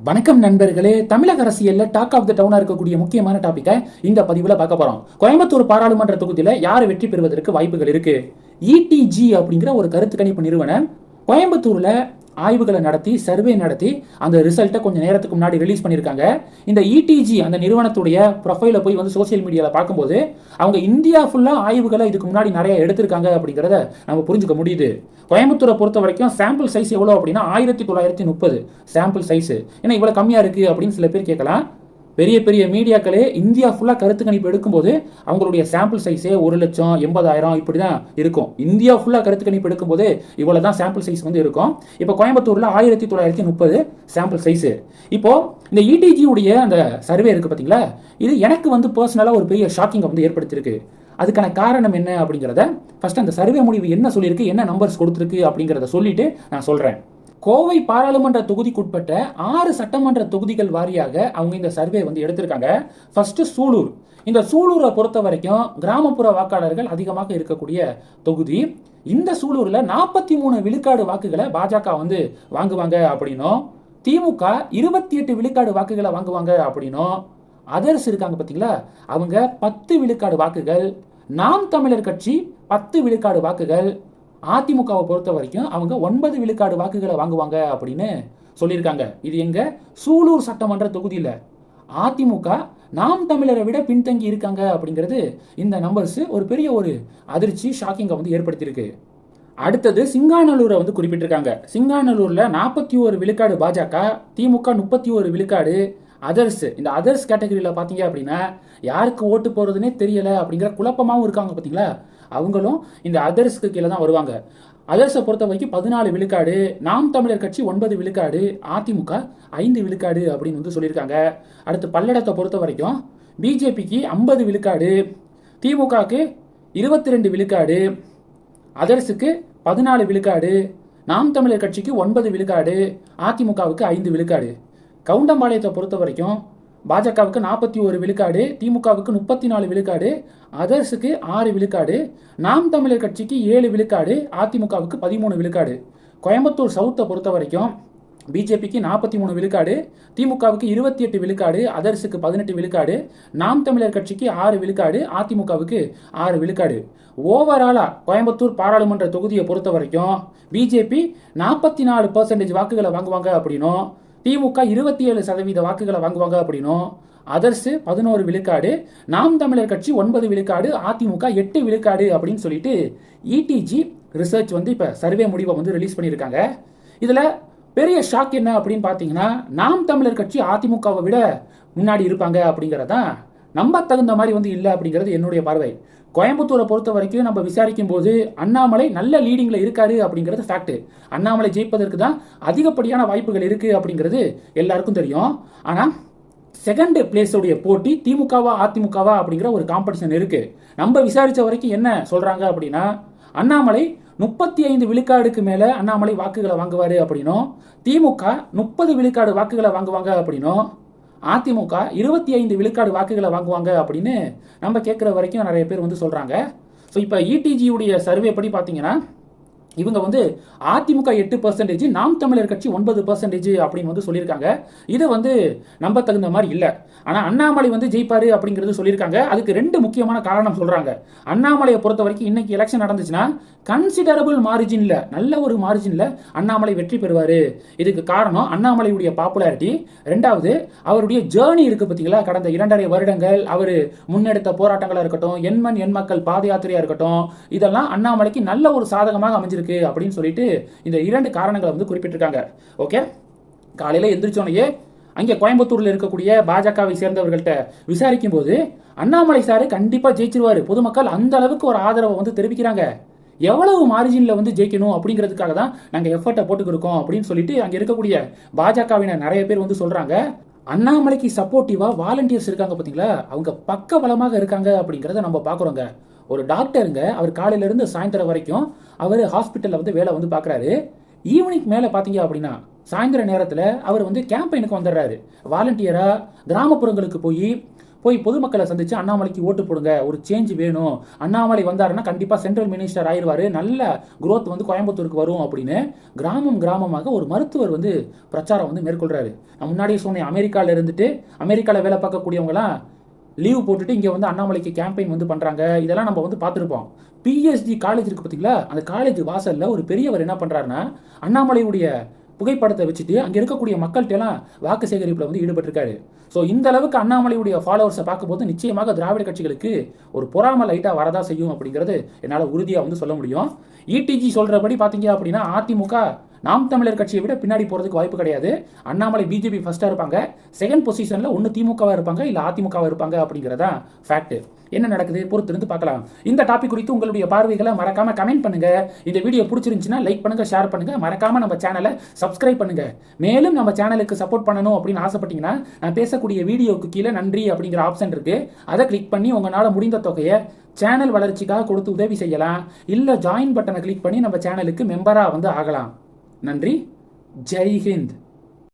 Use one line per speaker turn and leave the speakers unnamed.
வணக்கம் நண்பர்களே தமிழக அரசியல்ல டாக் ஆஃப் த டவுனா இருக்கக்கூடிய முக்கியமான டாபிக்கை இந்த பதிவுல பார்க்க போறோம். கோயம்புத்தூர் பாராளுமன்ற தொகுதியில யார் வெற்றி பெறுவதற்கு வாய்ப்புகள் இருக்கு? இடிஜி அப்படிங்கிற ஒரு கருத்து கணிப்பு நிறுவனம் கோயம்புத்தூர்ல ஆய்வுகளை நடத்தி சர்வே நடத்தி அந்த ரிசல்ட்டை கொஞ்சம் நேரத்துக்கு முன்னாடி ரிலீஸ் பண்ணியிருக்காங்க. இந்த இடிஜி அந்த நிறுவனத்துடைய ப்ரொஃபைலை போய் வந்து சோஷியல் மீடியாவில் பார்க்கும்போது அவங்க இந்தியா ஃபுல்லாக ஆய்வுகளை இதுக்கு முன்னாடி நிறைய எடுத்திருக்காங்க அப்படிங்கிறத நம்ம புரிஞ்சுக்க முடியுது. கோயம்புத்தூரை பொறுத்த வரைக்கும் சாம்பிள் சைஸ் எவ்வளோ அப்படின்னா ஆயிரத்தி தொள்ளாயிரத்தி முப்பது சாம்பிள் சைஸ் ஏன்னா இவ்வளோ கம்மியாக இருக்குது அப்படின்னு சில பேர் கேட்கலாம். பெரிய பெரிய மீடியாக்களே இந்தியா ஃபுல்லாக கருத்து கணிப்பு எடுக்கும்போது அவங்களுடைய சாம்பிள் சைஸே ஒரு லட்சம் எண்பதாயிரம் இப்படி தான் இருக்கும். இந்தியா ஃபுல்லாக கருத்து கணிப்பு எடுக்கும்போது இவ்வளோ தான் சாம்பிள் சைஸ் வந்து இருக்கும். இப்போ கோயம்புத்தூரில் ஆயிரத்தி தொள்ளாயிரத்தி முப்பது சாம்பிள் சைஸு இப்போது இந்த இடிஜியுடைய உடைய அந்த சர்வே இருக்குது பார்த்தீங்களா இது எனக்கு வந்து பர்சனலாக ஒரு பெரிய ஷாக்கிங்கை வந்து ஏற்படுத்தியிருக்கு. அதுக்கான காரணம் என்ன அப்படிங்கிறத ஃபஸ்ட் அந்த சர்வே முடிவு என்ன சொல்லியிருக்கு என்ன நம்பர்ஸ் கொடுத்துருக்கு அப்படிங்கிறத சொல்லிட்டு நான் சொல்கிறேன் கோவை பாராளுமன்ற தொகுதிக்குட்பட்ட ஆறு சட்டமன்ற தொகுதிகள் வாரியாக அவங்க இந்த சர்வே வந்து எடுத்திருக்காங்க. ஃபர்ஸ்ட் சூலூர். இந்த சூலூரை பொறுத்த வரைக்கும் கிராமப்புற வாக்காளர்கள் அதிகமாக இருக்கக்கூடிய தொகுதி. இந்த சூலூர்ல நாற்பத்தி மூணு விழுக்காடு வாக்குகளை பாஜக வந்து வாங்குவாங்க அப்படின்னும். திமுக இருபத்தி எட்டு விழுக்காடு வாக்குகளை வாங்குவாங்க அப்படின்னும். அதர்ஸ் இருக்காங்க பார்த்தீங்களா அவங்க பத்து விழுக்காடு வாக்குகள். நாம் தமிழர் கட்சி பத்து விழுக்காடு வாக்குகள். அதிமுகவை பொறுத்த வரைக்கும் அவங்க ஒன்பது விழுக்காடு வாக்குகளை வாங்குவாங்க அப்படின்னு சொல்லியிருக்காங்க. இது எங்க? சூலூர் சட்டமன்ற தொகுதியில். அதிமுக நாம் தமிழரை விட பின்தங்கி இருக்காங்க அப்படிங்கிறது இந்த நம்பர்ஸ் ஒரு பெரிய ஒரு அதிர்ச்சி ஷாக்கிங்கை வந்து ஏற்படுத்தியிருக்கு. அடுத்தது சிங்காநல்லூரை வந்து குறிப்பிட்டிருக்காங்க. சிங்காநல்லூரில் நாற்பத்தி ஒரு விழுக்காடு பாஜக திமுக முப்பத்தி ஒரு விழுக்காடு அதர்ஸ் இந்த அதர்ஸ் கேட்டகரியில் பார்த்தீங்க அப்படின்னா யாருக்கு ஓட்டு போகிறதுனே தெரியலை அப்படிங்கிற குழப்பமாகவும் இருக்காங்க பார்த்தீங்களா அவங்களும் இந்த அதர்ஸ்க்கு கீழே தான் வருவாங்க. அதர்ஸை பொறுத்த வரைக்கும் பதினாலு விழுக்காடு நாம் தமிழர் கட்சி ஒன்பது விழுக்காடு அதிமுக ஐந்து விழுக்காடு அப்படின்னு வந்து சொல்லியிருக்காங்க. அடுத்து பல்லடத்தை பொறுத்த வரைக்கும் பிஜேபிக்கு ஐம்பது விழுக்காடு திமுகவுக்கு இருபத்தி ரெண்டு விழுக்காடு அதர்ஸுக்கு பதினாலு விழுக்காடு நாம் தமிழர் கட்சிக்கு ஒன்பது விழுக்காடு அதிமுகவுக்கு ஐந்து விழுக்காடு. கவுண்டம்பாளையத்தை பொறுத்த வரைக்கும் பாஜகவுக்கு நாற்பத்தி ஒரு விழுக்காடு திமுகவுக்கு முப்பத்தி நாலு விழுக்காடு அதர்ஸுக்கு ஆறு விழுக்காடு நாம் தமிழர் கட்சிக்கு ஏழு விழுக்காடு அதிமுகவுக்கு பதிமூணு விழுக்காடு. கோயம்புத்தூர் சவுத்தை பொறுத்த வரைக்கும் பிஜேபிக்கு நாற்பத்தி மூணு விழுக்காடு திமுகவுக்கு இருபத்தி எட்டு விழுக்காடு அதர்ஸுக்கு பதினெட்டு விழுக்காடு நாம் தமிழர் கட்சிக்கு ஆறு விழுக்காடு அதிமுகவுக்கு ஆறு விழுக்காடு. ஓவராலாக கோயம்புத்தூர் பாராளுமன்ற தொகுதியை பொறுத்த வரைக்கும் பிஜேபி நாற்பத்தி நாலு பர்சன்டேஜ் வாக்குகளை வாங்குவாங்க அப்படின்னும் திமுக இருபத்தி ஏழு சதவீத வாக்குகளை வாங்குவாங்க அப்படின்னும் அதர்ஸு பதினோரு விழுக்காடு நாம் தமிழர் கட்சி ஒன்பது விழுக்காடு அதிமுக எட்டு விழுக்காடு அப்படின்னு சொல்லிட்டு இடிஜி ரிசர்ச் வந்து இப்போ சர்வே முடிவை வந்து ரிலீஸ் பண்ணியிருக்காங்க. இதில் பெரிய ஷாக் என்ன அப்படின்னு பார்த்தீங்கன்னா நாம் தமிழர் கட்சி அதிமுகவை விட முன்னாடி இருப்பாங்க அப்படிங்கிறதான் நம்ப தகுந்த மாதிரி வந்து இல்லை அப்படிங்கிறது என்னுடைய பார்வை. கோயம்புத்தூரை பொறுத்த வரைக்கும் நம்ம விசாரிக்கும் போது அண்ணாமலை நல்ல லீடிங்கில் இருக்காரு அப்படிங்கிறது ஃபேக்ட் அண்ணாமலை ஜெயிப்பதற்கு தான் அதிகப்படியான வாய்ப்புகள் இருக்குது அப்படிங்கிறது எல்லாருக்கும் தெரியும். ஆனால் செகண்ட் பிளேஸுடைய போட்டி திமுகவா அதிமுகவா அப்படிங்கிற ஒரு காம்படிஷன் இருக்குது நம்ம விசாரித்த வரைக்கும் என்ன சொல்கிறாங்க அப்படின்னா அண்ணாமலை முப்பத்தி ஐந்து விழுக்காடுக்கு மேலே அண்ணாமலை வாக்குகளை வாங்குவார் அப்படின்னும். திமுக முப்பது விழுக்காடு வாக்குகளை வாங்குவாங்க அப்படின்னும். அதிமுக இருபத்தி ஐந்து விழுக்காடு வாக்குகளை வாங்குவாங்க அப்படின்னு நம்ம கேட்குற வரைக்கும் நிறைய பேர் வந்து சொல்கிறாங்க ஸோ இப்போ இடிஜியுடைய சர்வே படி பார்த்தீங்கன்னா இவங்க வந்து அதிமுக எட்டு பர்சன்டேஜ் நாம் தமிழர் கட்சி ஒன்பது பர்சன்டேஜ் அப்படின்னு வந்து சொல்லியிருக்காங்க. இது வந்து நம்ப தகுந்த மாதிரி இல்லை. ஆனால் அண்ணாமலை வந்து ஜெயிப்பாரு அப்படிங்கிறது சொல்லியிருக்காங்க. அதுக்கு ரெண்டு முக்கியமான காரணம் சொல்றாங்க. அண்ணாமலையை பொறுத்த வரைக்கும் இன்னைக்கு எலெக்ஷன் நடந்துச்சுன்னா கன்சிடரபிள் மார்ஜின்ல நல்ல ஒரு மார்ஜின்ல அண்ணாமலை வெற்றி பெறுவாரு. இதுக்கு காரணம் அண்ணாமலையுடைய பாப்புலாரிட்டி ரெண்டாவது அவருடைய ஜேர்னி இருக்கு பார்த்தீங்களா? கடந்த இரண்டரை வருடங்கள் அவர் முன்னெடுத்த போராட்டங்களாக இருக்கட்டும் எண்மண் எண் மக்கள் பாத யாத்திரையா இருக்கட்டும் இதெல்லாம் அண்ணாமலைக்கு நல்ல ஒரு சாதகமாக அமைஞ்சிருக்கு. அப்படின்னு சொல்லிட்டு இந்த இரண்டு காரணங்களை வந்து குறிப்பிட்டிருக்காங்க. ஓகே காலையில எந்திரிச்சோனையே அங்கே கோயம்புத்தூர்ல இருக்கக்கூடிய பாஜகவை சேர்ந்தவர்கள்ட்ட விசாரிக்கும் போது அண்ணாமலை சாரு கண்டிப்பா ஜெயிச்சிருவாரு. பொதுமக்கள் அந்த அளவுக்கு ஒரு ஆதரவை வந்து தெரிவிக்கிறாங்க. எவ்வளவு மார்ஜினில் வந்து ஜெயிக்கணும் அப்படிங்கிறதுக்காக தான் நாங்கள் எஃபர்ட்டை போட்டுக்கிருக்கோம் அப்படின்னு சொல்லிட்டு அங்கே இருக்கக்கூடிய பாஜகவினர் நிறைய பேர் வந்து சொல்றாங்க. அண்ணாமலைக்கு சப்போர்ட்டிவா வாலண்டியர்ஸ் இருக்காங்க பார்த்தீங்களா அவங்க பக்க பலமாக இருக்காங்க அப்படிங்கிறத நம்ம பார்க்குறோங்க. ஒரு டாக்டருங்க அவர் காலையிலேருந்து சாயந்தரம் வரைக்கும் அவர் ஹாஸ்பிட்டலில் வந்து வேலை வந்து பார்க்குறாரு ஈவினிங் மேலே பார்த்தீங்க அப்படின்னா சாயந்தர நேரத்தில் அவர் வந்து கேம்பெயினுக்கு வந்துடுறாரு. வாலண்டியராக கிராமப்புறங்களுக்கு போய் போய் பொதுமக்களை சந்திச்சு அண்ணாமலைக்கு ஓட்டு போடுங்க ஒரு சேஞ்ச் வேணும். அண்ணாமலை வந்தாருன்னா கண்டிப்பாக சென்ட்ரல் மினிஸ்டர் ஆயிடுவார். நல்ல குரோத் வந்து கோயம்புத்தூருக்கு வரும் அப்படின்னு கிராமம் கிராமமாக ஒரு மருத்துவர் வந்து பிரச்சாரம் வந்து மேற்கொள்கிறாரு நான் முன்னாடியே சொன்னேன் அமெரிக்காவில் இருந்துட்டு அமெரிக்காவில் வேலை பார்க்கக்கூடியவங்களாம் லீவ் போட்டுட்டு இங்கே வந்து அண்ணாமலைக்கு கேம்பெயின் வந்து பண்ணுறாங்க இதெல்லாம் நம்ம வந்து பார்த்துருப்போம். பிஎஸ்டி காலேஜ் இருக்குது பார்த்தீங்களா அந்த காலேஜ் வாசலில் ஒரு பெரியவர் என்ன பண்ணுறாருன்னா அண்ணாமலையுடைய புகைப்படத்தை வச்சுட்டு அங்கே இருக்கக்கூடிய மக்கள்கிட்ட எல்லாம் வாக்கு சேகரிப்பில் வந்து ஈடுபட்டிருக்காரு. ஸோ இந்த அளவுக்கு அண்ணாமலையுடைய ஃபாலோவர்ஸை பார்க்கும்போது நிச்சயமாக திராவிட கட்சிகளுக்கு ஒரு பொறாம லைட்டாக வரதா செய்யும் அப்படிங்கிறது என்னால் உறுதியாக வந்து சொல்ல முடியும். இடிஜி சொல்கிறபடி பார்த்தீங்க அப்படின்னா அதிமுக நாம் தமிழர் கட்சியை விட பின்னாடி போகிறதுக்கு வாய்ப்பு கிடையாது. அண்ணாமலை பிஜேபி ஃபர்ஸ்ட்டாக இருப்பாங்க. செகண்ட் பொசிஷனில் ஒன்று திமுகவாக இருப்பாங்க இல்லை அதிமுகவாக இருப்பாங்க அப்படிங்கிறதா ஃபேக்ட் என்ன நடக்குது? பொறுத்திருந்து பார்க்கலாம். இந்த டாபிக் குறித்து உங்களுடைய பார்வைகளை மறக்காம கமெண்ட் பண்ணுங்க. இந்த வீடியோ பிடிச்சிருந்துச்சுன்னா லைக் பண்ணுங்க ஷேர் பண்ணுங்க. மறக்காம நம்ம சேனலை சப்ஸ்கிரைப் பண்ணுங்க. மேலும் நம்ம சேனலுக்கு சப்போர்ட் பண்ணணும் அப்படின்னு ஆசைப்பட்டீங்கன்னா நான் பேசக்கூடிய வீடியோவுக்கு கீழே நன்றி அப்படிங்கிற ஆப்ஷன் இருக்கு. அதை கிளிக் பண்ணி உங்களால் முடிந்த தொகையை சேனல் வளர்ச்சிக்காக கொடுத்து உதவி செய்யலாம். இல்லை ஜாயின் பட்டனை கிளிக் பண்ணி நம்ம சேனலுக்கு மெம்பராக வந்து ஆகலாம். நன்றி. ஜெய்ஹிந்த்